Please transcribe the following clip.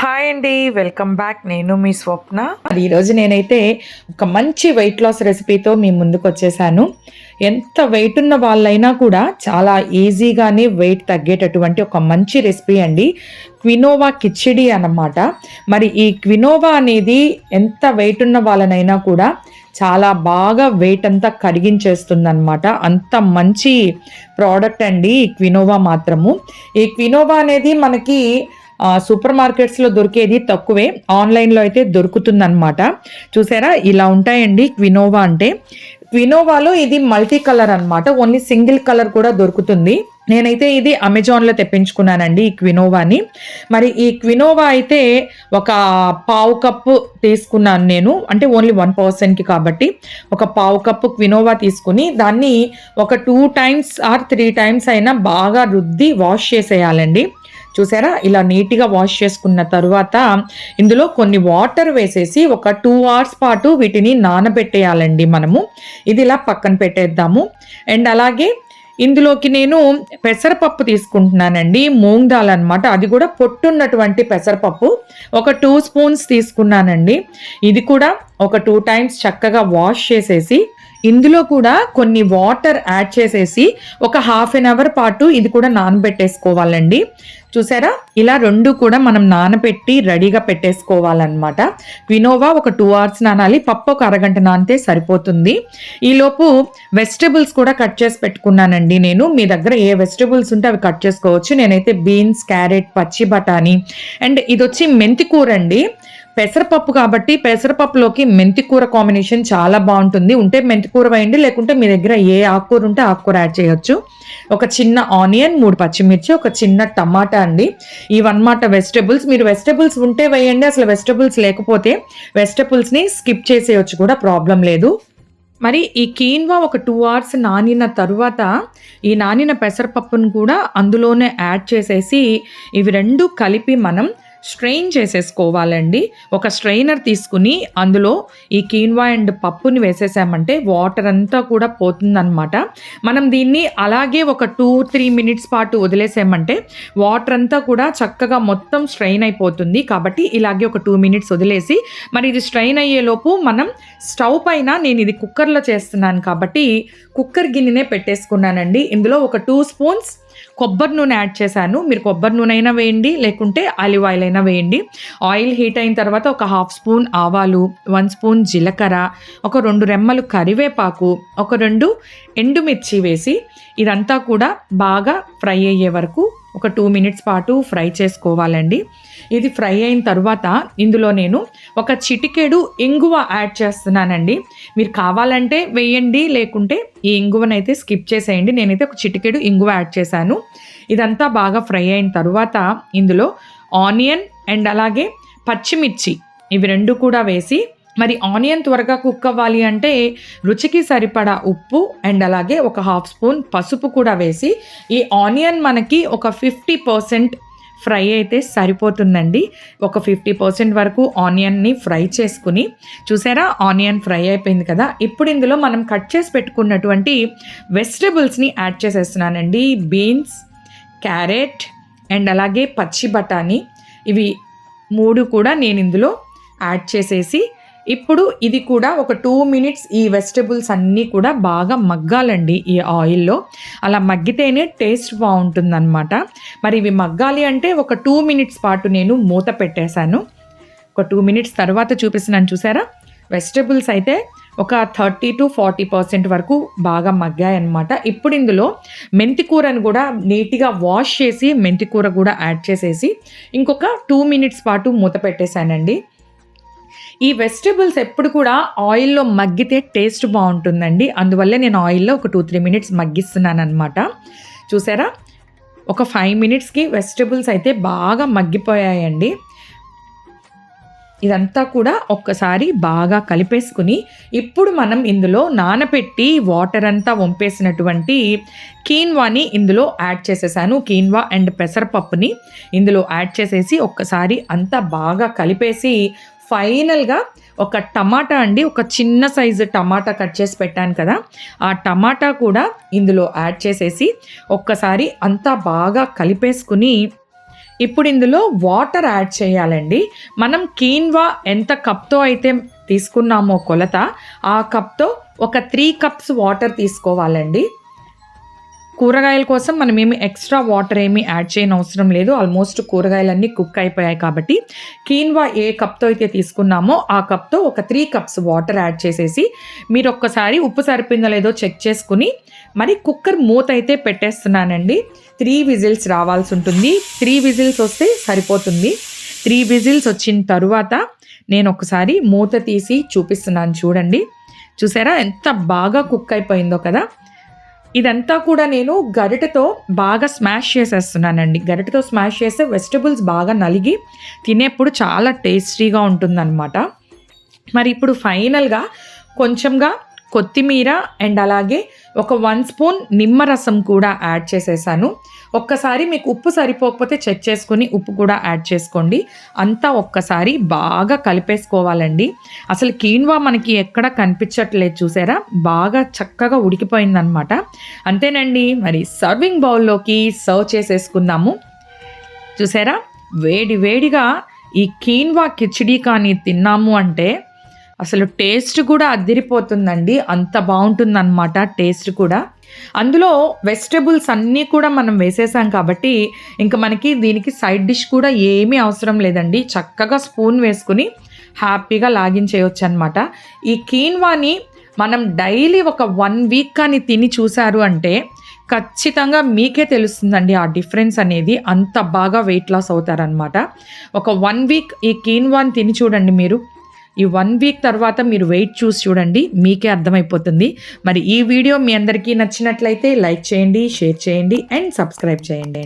Hi అండి welcome back నేను మీ స్వప్న. మరి ఈరోజు నేనైతే ఒక మంచి వెయిట్ లాస్ రెసిపీతో మీ ముందుకు వచ్చేసాను. ఎంత వెయిట్ ఉన్న వాళ్ళైనా కూడా చాలా ఈజీగానే వెయిట్ తగ్గేటటువంటి ఒక మంచి రెసిపీ అండి. క్వినోవా కిచిడి అన్నమాట. మరి ఈ క్వినోవా అనేది ఎంత వెయిట్ ఉన్న వాళ్ళనైనా కూడా చాలా బాగా వెయిట్ అంతా కరిగించేస్తుంది అనమాట అంత మంచి ప్రోడక్ట్ అండి ఈ క్వినోవా మాత్రము. ఈ క్వినోవా అనేది మనకి సూపర్ మార్కెట్స్లో దొరికేది తక్కువే. ఆన్లైన్లో అయితే దొరుకుతుందన్నమాట. చూసారా? ఇలా ఉంటాయండి క్వినోవా అంటే. క్వినోవాలో ఇది మల్టీ కలర్ అన్నమాట. ఓన్లీ సింగిల్ కలర్ కూడా దొరుకుతుంది. నేనైతే ఇది అమెజాన్లో తెప్పించుకున్నానండి ఈ క్వినోవాని. మరి ఈ క్వినోవా అయితే ఒక పావు కప్పు తీసుకున్నాను నేను. అంటే ఓన్లీ వన్ పర్సన్కి కాబట్టి ఒక పావు కప్పు క్వినోవా తీసుకుని దాన్ని ఒక two times or three times అయినా బాగా రుద్ది వాష్ చేసేయాలండి. చూసారా? ఇలా నీట్గా వాష్ చేసుకున్న తర్వాత ఇందులో కొన్ని వాటర్ వేసేసి ఒక టూ అవర్స్ పాటు వీటిని నానబెట్టేయాలండి మనము. ఇది ఇలా పక్కన పెట్టేద్దాము. అండ్ అలాగే ఇందులోకి నేను పెసరపప్పు తీసుకుంటున్నానండి. మూంగ్ దాల్ అనమాట అది కూడా పొట్టున్నటువంటి పెసరపప్పు. ఒక టూ స్పూన్స్ తీసుకున్నానండి. ఇది కూడా ఒక టూ టైమ్స్ చక్కగా వాష్ చేసేసి ఇందులో కూడా కొన్ని వాటర్ యాడ్ చేసేసి ఒక హాఫ్ అన్ అవర్ పాటు ఇది కూడా నానబెట్టేసుకోవాలండి. చూసారా? ఇలా రెండు కూడా మనం నానబెట్టి రెడీగా పెట్టేసుకోవాలన్నమాట. వినోవా ఒక టూ అవర్స్ నానాలి పప్పు ఒక అరగంట నానితే సరిపోతుంది. ఈలోపు వెజిటబుల్స్ కూడా కట్ చేసి పెట్టుకున్నానండి నేను. మీ దగ్గర ఏ వెజిటబుల్స్ ఉంటే అవి కట్ చేసుకోవచ్చు. నేనైతే బీన్స్ క్యారెట్ పచ్చి బఠానీ అండ్ ఇది వచ్చి మెంతి కూర అండి పెసరపప్పు కాబట్టి పెసరపప్పులోకి మెంతికూర కాంబినేషన్ చాలా బాగుంటుంది. ఉంటే మెంతి కూర వేయండి లేకుంటే మీ దగ్గర ఏ ఆకుకూర ఉంటే ఆకుకూర యాడ్ చేయొచ్చు. ఒక చిన్న ఆనియన్ మూడు పచ్చిమిర్చి ఒక చిన్న టమాటా అండి. ఇవన్నమాట వెజిటబుల్స్ మీరు వెజిటబుల్స్ ఉంటే వేయండి. అసలు వెజిటబుల్స్ లేకపోతే వెజిటబుల్స్ని స్కిప్ చేసేయచ్చు కూడా ప్రాబ్లం లేదు. మరి ఈ కీన్వా ఒక టూ అవర్స్ నానిన తరువాత ఈ నానిన పెసరపప్పును కూడా అందులోనే యాడ్ చేసేసి ఇవి రెండు కలిపి మనం స్ట్రెయిన్ చేసేసుకోవాలండి. ఒక స్ట్రెయినర్ తీసుకుని అందులో ఈ కీన్వా అండ్ పప్పుని వేసేసామంటే వాటర్ అంతా కూడా పోతుందన్నమాట. మనం దీన్ని అలాగే ఒక టూ త్రీ మినిట్స్ పాటు వదిలేసామంటే వాటర్ అంతా కూడా చక్కగా మొత్తం స్ట్రెయిన్ అయిపోతుంది. కాబట్టి ఇలాగే ఒక టూ మినిట్స్ వదిలేసి మరి ఇది స్ట్రెయిన్ అయ్యేలోపు మనం స్టవ్ పైన నేను ఇది కుక్కర్లో చేస్తున్నాను కాబట్టి కుక్కర్ గిన్నెనే పెట్టేసుకున్నానండి. ఇందులో ఒక టూ స్పూన్స్ కొబ్బరి నూనె యాడ్ చేశాను. మీరు కొబ్బరి నూనె అయినా వేయండి లేకుంటే ఆలివ్ ఆయిల్ అయినా వేయండి. ఆయిల్ హీట్ అయిన తర్వాత ఒక హాఫ్ స్పూన్ ఆవాలు వన్ స్పూన్ జీలకర్ర ఒక రెండు రెమ్మలు కరివేపాకు ఒక రెండు ఎండుమిర్చి వేసి ఇదంతా కూడా బాగా ఫ్రై అయ్యే వరకు ఒక టూ మినిట్స్ పాటు ఫ్రై చేసుకోవాలండి. ఇది ఫ్రై అయిన తర్వాత ఇందులో నేను ఒక చిటికెడు ఇంగువ యాడ్ చేస్తున్నానండి. మీరు కావాలంటే వేయండి లేకుంటే ఈ ఇంగువనైతే స్కిప్ చేసేయండి. నేనైతే ఒక చిటికెడు ఇంగువ యాడ్ చేశాను. ఇదంతా బాగా ఫ్రై అయిన తర్వాత ఇందులో ఆనియన్ అండ్ అలాగే పచ్చిమిర్చి ఇవి రెండు కూడా వేసి మరి ఆనియన్ త్వరగా కుక్ అవ్వాలి అంటే రుచికి సరిపడా ఉప్పు అండ్ అలాగే ఒక హాఫ్ స్పూన్ పసుపు కూడా వేసి ఈ ఆనియన్ మనకి ఒక ఫిఫ్టీ పర్సెంట్ ఫ్రై అయితే సరిపోతుందండి. ఒక ఫిఫ్టీ పర్సెంట్ వరకు ఆనియన్ని ఫ్రై చేసుకుని చూసారా? ఆనియన్ ఫ్రై అయిపోయింది కదా? ఇప్పుడు ఇందులో మనం కట్ చేసి పెట్టుకున్నటువంటి వెజిటబుల్స్ని యాడ్ చేసేస్తున్నానండి. బీన్స్ క్యారెట్ అండ్ అలాగే పచ్చి బఠానీ. ఇవి మూడు కూడా నేను ఇందులో యాడ్ చేసేసి ఇప్పుడు ఇది కూడా ఒక టూ మినిట్స్ ఈ వెజిటబుల్స్ అన్నీ కూడా బాగా మగ్గాలండి ఈ ఆయిల్లో. అలా మగ్గితేనే టేస్ట్ బాగుంటుందన్నమాట. మరి ఇవి మగ్గాలి అంటే ఒక టూ మినిట్స్ పాటు నేను మూత పెట్టేశాను. ఒక టూ మినిట్స్ తర్వాత చూపిస్తున్నాను చూసారా? వెజిటబుల్స్ అయితే ఒక థర్టీ టు ఫార్టీ పర్సెంట్ వరకు బాగా మగ్గాయన్నమాట. ఇప్పుడు ఇందులో మెంతికూరను కూడా నీట్గా వాష్ చేసి మెంతి కూర కూడా యాడ్ చేసేసి ఇంకొక టూ మినిట్స్ పాటు మూత పెట్టేశానండి. ఈ వెజిటబుల్స్ ఎప్పుడు కూడా ఆయిల్లో మగ్గితే టేస్ట్ బాగుంటుందండి. అందువల్లే నేను ఆయిల్లో ఒక టూ త్రీ మినిట్స్ మగ్గిస్తున్నాను అనమాట చూసారా? ఒక ఫైవ్ మినిట్స్కి వెజిటబుల్స్ అయితే బాగా మగ్గిపోయాయండి. ఇదంతా కూడా ఒక్కసారి బాగా కలిపేసుకుని ఇప్పుడు మనం ఇందులో నానపెట్టి వాటర్ అంతా వంపేసినటువంటి కీన్వాని ఇందులో యాడ్ చేసేసాను. కీన్వా అండ్ పెసరపప్పుని ఇందులో యాడ్ చేసేసి ఒక్కసారి అంతా బాగా కలిపేసి ఫైనల్గా ఒక టమాటా అండి ఒక చిన్న సైజు టమాటా కట్ చేసి పెట్టాను కదా. ఆ టమాటా కూడా ఇందులో యాడ్ చేసేసి ఒక్కసారి అంతా బాగా కలిపేసుకుని ఇప్పుడు ఇందులో వాటర్ యాడ్ చేయాలండి. మనం కీన్వా ఎంత కప్తో అయితే తీసుకున్నామో కొలత ఆ కప్తో ఒక త్రీ కప్స్ వాటర్ తీసుకోవాలండి. కూరగాయల కోసం మనం ఏమి ఎక్స్ట్రా వాటర్ ఏమి యాడ్ చేయని అవసరం లేదు. ఆల్మోస్ట్ కూరగాయలన్నీ కుక్ అయిపోయాయి కాబట్టి కీన్వా ఏ కప్తో అయితే తీసుకున్నామో ఆ కప్తో ఒక త్రీ కప్స్ వాటర్ యాడ్ చేసేసి మీరు ఒక్కసారి ఉప్పు సరిపోయిందో లేదో చెక్ చేసుకుని మరి కుక్కర్ మూత అయితే పెట్టేస్తున్నానండి. త్రీ విజిల్స్ రావాల్సి ఉంటుంది. త్రీ విజిల్స్ వస్తే సరిపోతుంది. త్రీ విజిల్స్ వచ్చిన తరువాత నేను ఒకసారి మూత తీసి చూపిస్తున్నాను చూడండి. చూసారా? ఎంత బాగా కుక్ అయిపోయిందో కదా? ఇదంతా కూడా నేను గరిటతో బాగా స్మాష్ చేసేస్తున్నానండి. గరిటతో స్మాష్ చేస్తే వెజిటబుల్స్ బాగా నలిగి తినేప్పుడు చాలా టేస్టీగా ఉంటుందన్నమాట. మరి ఇప్పుడు ఫైనల్గా కొంచెంగా కొత్తిమీర అండ్ అలాగే ఒక వన్ స్పూన్ నిమ్మరసం కూడా యాడ్ చేసేసాను. ఒక్కసారి మీకు ఉప్పు సరిపోకపోతే చెక్ చేసుకుని ఉప్పు కూడా యాడ్ చేసుకోండి. అంతా ఒక్కసారి బాగా కలిపేసుకోవాలండి. అసలు కీన్వా మనకి ఎక్కడ కనిపించట్లేదు చూసారా? బాగా చక్కగా ఉడికిపోయిందనమాట అంతేనండి మరి సర్వింగ్ బౌల్లోకి సర్వ్ చేసేసుకుందాము. చూసారా? వేడి వేడిగా ఈ కీన్వా కిచిడి కానీ తిన్నాము అంటే అసలు టేస్ట్ కూడా అద్దిరిపోతుందండి అంత బాగుంటుందన్నమాట టేస్ట్ కూడా. అందులో వెజిటబుల్స్ అన్నీ కూడా మనం వేసేసాం కాబట్టి ఇంకా మనకి దీనికి సైడ్ డిష్ కూడా ఏమీ అవసరం లేదండి. చక్కగా స్పూన్ వేసుకుని హ్యాపీగా లాగిన్ అనమాట ఈ కీన్వాని మనం డైలీ ఒక వన్ వీక్ కానీ తిని చూసారు అంటే ఖచ్చితంగా మీకే తెలుస్తుందండి ఆ డిఫరెన్స్ అనేది. అంత బాగా వెయిట్ లాస్ అవుతారనమాట ఒక వన్ వీక్ ఈ కీన్వాన్ తిని చూడండి మీరు. ఈ వన్ వీక్ తర్వాత మీరు వెయిట్ చూసి చూడండి మీకే అర్థమైపోతుంది. మరి ఈ వీడియో మీ అందరికీ నచ్చినట్లయితే లైక్ చేయండి షేర్ చేయండి అండ్ సబ్స్క్రైబ్ చేయండి.